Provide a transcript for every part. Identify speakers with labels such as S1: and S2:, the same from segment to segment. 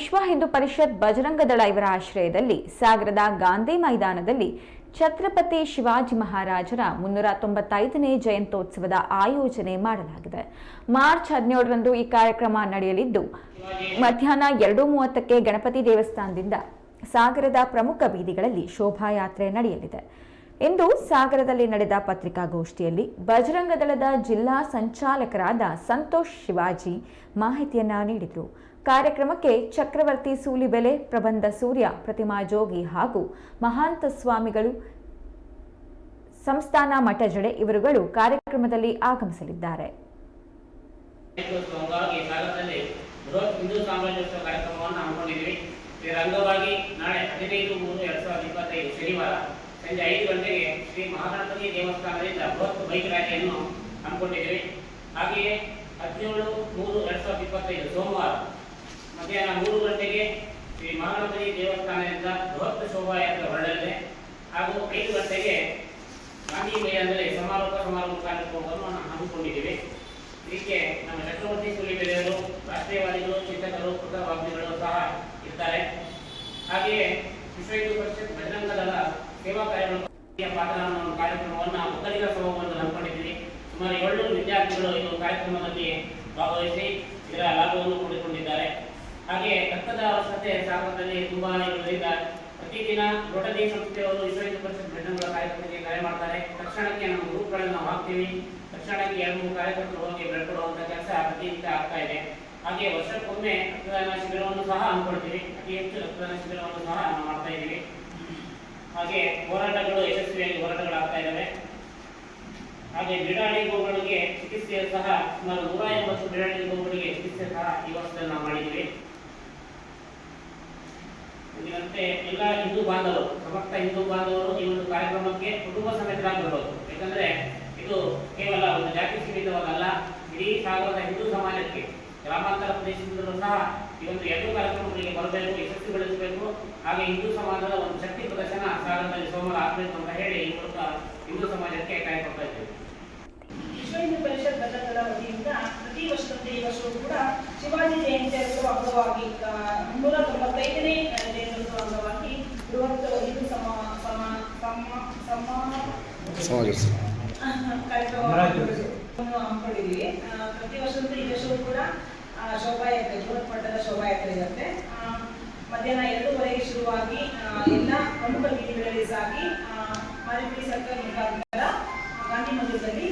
S1: ವಿಶ್ವ ಹಿಂದೂ ಪರಿಷತ್ ಬಜರಂಗದಳ ಇವರ ಆಶ್ರಯದಲ್ಲಿ ಸಾಗರದ ಗಾಂಧಿ ಮೈದಾನದಲ್ಲಿ ಛತ್ರಪತಿ ಶಿವಾಜಿ ಮಹಾರಾಜರ ಮುನ್ನೂರ ತೊಂಬತ್ತೈದನೇ ಜಯಂತ್ಯೋತ್ಸವದ ಆಯೋಜನೆ ಮಾಡಲಾಗಿದೆ. ಮಾರ್ಚ್ ಹದಿನೇಳರಂದು ಈ ಕಾರ್ಯಕ್ರಮ ನಡೆಯಲಿದ್ದು, ಮಧ್ಯಾಹ್ನ ಎರಡು ಮೂವತ್ತಕ್ಕೆ ಗಣಪತಿ ದೇವಸ್ಥಾನದಿಂದ ಸಾಗರದ ಪ್ರಮುಖ ಬೀದಿಗಳಲ್ಲಿ ಶೋಭಾಯಾತ್ರೆ ನಡೆಯಲಿದೆ. ಇಂದು ಸಾಗರದಲ್ಲಿ ನಡೆದ ಪತ್ರಿಕಾಗೋಷ್ಠಿಯಲ್ಲಿ ಬಜರಂಗದಳದ ಜಿಲ್ಲಾ ಸಂಚಾಲಕರಾದ ಸಂತೋಷ್ ಶಿವಾಜಿ ಮಾಹಿತಿಯನ್ನ ನೀಡಿದರು. ಕಾರ್ಯಕ್ರಮಕ್ಕೆ ಚಕ್ರವರ್ತಿ ಸೂಲಿಬೆಲೆ, ಪ್ರಬಂಧ ಸೂರ್ಯ, ಪ್ರತಿಮಾ ಜೋಗಿ ಹಾಗೂ ಮಹಾಂತ ಸ್ವಾಮಿಗಳು, ಸಂಸ್ಥಾನ ಮಠಜಡೆ ಇವರುಗಳು ಕಾರ್ಯಕ್ರಮದಲ್ಲಿ ಆಗಮಿಸಲಿದ್ದಾರೆ.
S2: ಸಂಜೆ ಐದು ಗಂಟೆಗೆ ಶ್ರೀ ದೇವಸ್ಥಾನದಿಂದ ಬೃಹತ್ ಬೈಕ್ ರ್ಯಾಲಿಯನ್ನು ಹಾಗೆಯೇ ಹದಿನೇಳು ಮೂರು ಎರಡ್ ಸಾವಿರದ ಇಪ್ಪತ್ತೈದು ಸೋಮವಾರ ಮಧ್ಯಾಹ್ನ ಮೂರು ಗಂಟೆಗೆ ಶ್ರೀ ಮಹಾಗಣಪತಿ ದೇವಸ್ಥಾನದಿಂದ ಬೃಹತ್ ಶೋಭಾಯಾತ್ರೆ ಹೊರಡಲಿದೆ. ಹಾಗೂ ಐದು ಗಂಟೆಗೆ ಗಾಂಧಿ ಮೈದಾನದಲ್ಲಿ ಸಮಾರೋಪ ಸಮಾರಂಭ ಕಾರ್ಯಕ್ರಮವನ್ನು ಹಮ್ಮಿಕೊಂಡಿದ್ದೇವೆ. ಇದಕ್ಕೆ ನಮ್ಮ ಚಕ್ರವರ್ತಿ ಸುಲಿಬೆಲೆಯವರು ರಾಷ್ಟ್ರೀಯವಾದಿಗಳು ಚಿಂತಕರು ಕೃತವಾದಿಗಳು ಸಹ ಇರ್ತಾರೆ. ಹಾಗೆಯೇ ವಿಶ್ವ ಪರಿಷತ್ ಬಜರಂಗ ದಳ ಸೇವಾ ಕಾರ್ಯಗಳು ಒಂದು ಕಾರ್ಯಕ್ರಮವನ್ನು ಒಕ್ಕಲಿಗ ಸಭಾವನ್ನು ಹಮ್ಮಿಕೊಂಡಿದ್ದೀವಿ. ಸುಮಾರು ಏಳ್ನೂರು ವಿದ್ಯಾರ್ಥಿಗಳು ಈ ಕಾರ್ಯಕ್ರಮದಲ್ಲಿ ಭಾಗವಹಿಸಿ ಇದರ ಲಾಭವನ್ನು ಪಡೆದುಕೊಂಡಿದ್ದಾರೆ. ಹಾಗೆ ರಕ್ತದ ಅವಶ್ಯಕತೆ ಸಾಗರದಲ್ಲಿ ತುಂಬಾ ಇರುವುದರಿಂದ ಪ್ರತಿದಿನ ರೋಟರಿ ಸಂಸ್ಥೆಯವರು ಹಿಂದೂ ಪರಿಷತ್ ಬಜರಂಗ ಕಾರ್ಯಕ್ರಮಕ್ಕೆ ಕರೆ ಮಾಡ್ತಾರೆ. ತಕ್ಷಣಕ್ಕೆ ನಮ್ಮ ಗ್ರೂಪ್ಗಳನ್ನು ನಾವು ಹಾಕ್ತೀವಿ. ತಕ್ಷಣಕ್ಕೆ ಎರಡು ಮೂರು ಕಾರ್ಯಕರ್ತರು ಹೋಗಿ ಬ್ಲಡ್ ಕೊಡುವಂತ ಕೆಲಸ ಪ್ರತಿನಿತ್ಯ ಆಗ್ತಾ ಇದೆ. ಹಾಗೆ ವರ್ಷಕ್ಕೊಮ್ಮೆ ರಕ್ತದಾನ ಶಿಬಿರವನ್ನು ಸಹ ಹಮ್ಮಿಕೊಳ್ತೀವಿ. ಅತಿ ಹೆಚ್ಚು ರಕ್ತದಾನ ಶಿಬಿರವನ್ನು ಸಹ ನಾವು ಮಾಡ್ತಾ ಇದ್ದೀವಿ. ಹಾಗೆ ಹೋರಾಟಗಳು ಯಶಸ್ವಿಯಾಗಿ ಹೋರಾಟಗಳಾಗ್ತಾ ಇದ್ದಾವೆ. ಹಾಗೆ ಬಿಡಾಡಿ ಗೋವುಗಳಿಗೆ ಚಿಕಿತ್ಸೆ ಸಹ ಸುಮಾರು ನೂರ ಎಂಬತ್ತು ಬಿಡಾಡಿ ಗೋವುಗಳಿಗೆ ಚಿಕಿತ್ಸೆ ಸಹ ಈ ವರ್ಷದಲ್ಲಿ ನಾವು ಮಾಡಿದ್ದೀವಿ. ಇದರಂತೆ ಎಲ್ಲ ಹಿಂದೂ ಬಾಂಧವರು ಸಮಸ್ತ ಹಿಂದೂ ಬಾಂಧವರು ಈ ಒಂದು ಕಾರ್ಯಕ್ರಮಕ್ಕೆ ಕುಟುಂಬ ಸಮೇತರಾಗಿ ಬರೋದು ಯಾಕಂದ್ರೆ ಇದು ಕೇವಲ ಒಂದು ಜಾತಿ ಸೀಮಿತವಾಗಲ್ಲ ಇಡೀ ಸಾಗರದ ಹಿಂದೂ ಸಮಾಜಕ್ಕೆ, ಗ್ರಾಮಾಂತರ ಪ್ರದೇಶದಿಂದಲೂ ಸಹ ಈ ಒಂದು ಎರಡು ಕಾರ್ಯಕ್ರಮಗಳಿಗೆ ಬರಬೇಕು ಯಶಸ್ವಿಗೊಳಿಸಬೇಕು ಹಾಗೆ ಹಿಂದೂ ಸಮಾಜದ ಒಂದು ಶಕ್ತಿ ಪ್ರದರ್ಶನ ಸಾಗರದಲ್ಲಿ ಸೋಮವಾರ ಆಗಬೇಕು ಅಂತ ಹೇಳಿ ಈ ಮೂಲಕ ಹಿಂದೂ ಸಮಾಜಕ್ಕೆ ಕಾಯ್ಕೊಡ್ತಾ ಕೊಡ್ತಾ ಇದ್ದೇವೆ.
S3: ವಿಶ್ವ ಹಿಂದೂ ಪರಿಷತ್ ಘಟಕದ ವತಿಯಿಂದ ಪ್ರತಿ ವರ್ಷದಂತೆ ಈ ವರ್ಷವೂ ಕೂಡ ಶಿವಾಜಿ ಜಯಂತ್ಯೋತ್ಸವ ಅಂಗವಾಗಿ ಆ, ಮುನ್ನೂರ ತೊಂಬತ್ತೈದನೇ ಆ, ಜಯಂತ್ಯೋತ್ಸವ ಅಂಗವಾಗಿ ಬೃಹತ್ ಹಿಂದೂ ಸಮ ಸಮ ಸಮ ಸಮ ಕಾರ್ಯಕ್ರಮವನ್ನು ಹಮ್ಮಿಕೊಂಡಿದ್ದೀವಿ ಪ್ರತಿ ವರ್ಷದಂತೆ ಈ ವರ್ಷವೂ ಕೂಡ ಶೋಭಾಯಾತ್ರೆ ಬೃಹತ್ ಮಟ್ಟದ ಇರುತ್ತೆ ಮಧ್ಯಾಹ್ನ ಎರಡೂವರೆಗೆ ಶುರುವಾಗಿ ಎಲ್ಲ ಪ್ರಮುಖ ಬೀದಿಗಳಲ್ಲಿ ಸಾಗಿ ಸರ್ಕಲ್ ಮುಖಾಂತರ ಗಾಂಧಿ ಮಂದಿರದಲ್ಲಿ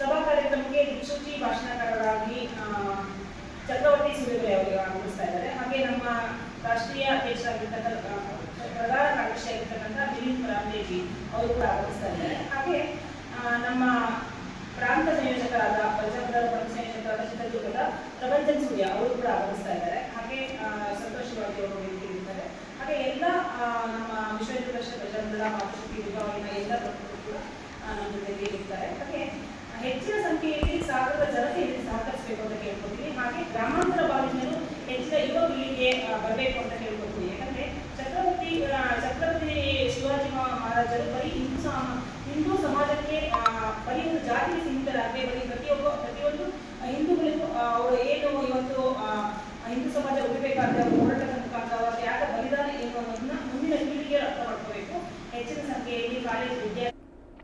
S3: ಸಭಾ ಕಾರ್ಯಕ್ರಮಕ್ಕೆ ದಿಕ್ಸೂಚಿ ಭಾಷಣಕಾರರಾಗಿ ಚಕ್ರವರ್ತಿ ಸೂರ್ಯಬೆಲೆ ಅವರು ಆಗಮಿಸ್ತಾ ಇದ್ದಾರೆ ಹಾಗೆ ನಮ್ಮ ರಾಷ್ಟ್ರೀಯ ಅಧ್ಯಕ್ಷರಾಗಿರ್ತಕ್ಕಂಥ ಕಾರ್ಯದರ್ಶಿಯಾಗಿರ್ತಕ್ಕಂಥ ದಿಲೀಪ್ ರಾಮದೇವಿ ಅವರು ಕೂಡ ಆಗಮಿಸ್ತಾ ಇದ್ದಾರೆ ಹಾಗೆ ನಮ್ಮ ಪ್ರಾಂತ ಸಂಯೋಜಕರಾದ ಪ್ರಾಂತ ಸಂಯೋಜಕರಾದ ಚಿತ್ರದುರ್ಗದ ಪ್ರಭಂಜನ್ ಸೂರ್ಯ ಅವರು ಕೂಡ ಆಗಮಿಸ್ತಾ ಇದ್ದಾರೆ. ಹಾಗೆ ಸಂತೋಷವಾಗಿ ಅವರು ಇರ್ತಾರೆ ಹಾಗೆ ಎಲ್ಲ ನಮ್ಮ ವಿಶ್ವ ಪ್ರಜಾಂಗದ ಮಾತೃಶಕ್ತಿ ವಿಭಾಗಿನ ಎಲ್ಲ ಭಕ್ತರು ಕೂಡ ನಮ್ಮ ಜೊತೆಗೆ ಇರ್ತಾರೆ ಹಾಗೆ, ಹೆಚ್ಚಿನ ಸಂಖ್ಯೆಯಲ್ಲಿ ಸಾಗರದ ಜನತೆಯಲ್ಲಿ ಸಹಕರಿಸಬೇಕು ಅಂತ ಕೇಳ್ಕೊತೀವಿ ಹಾಗೆ, ಗ್ರಾಮಾಂತರ ಭಾಗದಿಂದಲೂ ಹೆಚ್ಚಿನ ಯುವ ಪೀಳಿಗೆ ಬರಬೇಕು ಅಂತ ಕೇಳ್ಕೊತೀವಿ ಯಾಕಂದ್ರೆ ಛತ್ರಪತಿ ಆ, ಛತ್ರಪತಿ ಶಿವಾಜಿ ಮಹಾ- ಮಹಾರಾಜರು ಬರೀ ಹಿಂದೂ ಹಿಂದೂ ಸಮಾಜಕ್ಕೆ ಬರೀ ಒಂದು ಜಾತಿಗೆ ಸೀಮಿತರಾಗದೆ ಬರೀ ಪ್ರತಿಯೊಬ್ಬ ಪ್ರತಿಯೊಂದು ಹಿಂದೂಗಳಿಗೂ ಅವರು ಏನು ಇವತ್ತು ಹಿಂದೂ ಸಮಾಜ ಉಳಿಬೇಕಾದ ಹೋರಾಟದ ಮುಖಾಂತರ ಅವರ ತ್ಯಾಗ ಬಲಿದಾನ ಎನ್ನುವುದನ್ನ ಮುಂದಿನ ಪೀಳಿಗೆ ಅರ್ಥ ಮಾಡ್ಕೋಬೇಕು. ಹೆಚ್ಚಿನ ಸಂಖ್ಯೆಯಲ್ಲಿ ಕಾಲೇಜು ವಿದ್ಯಾರ್ಥಿ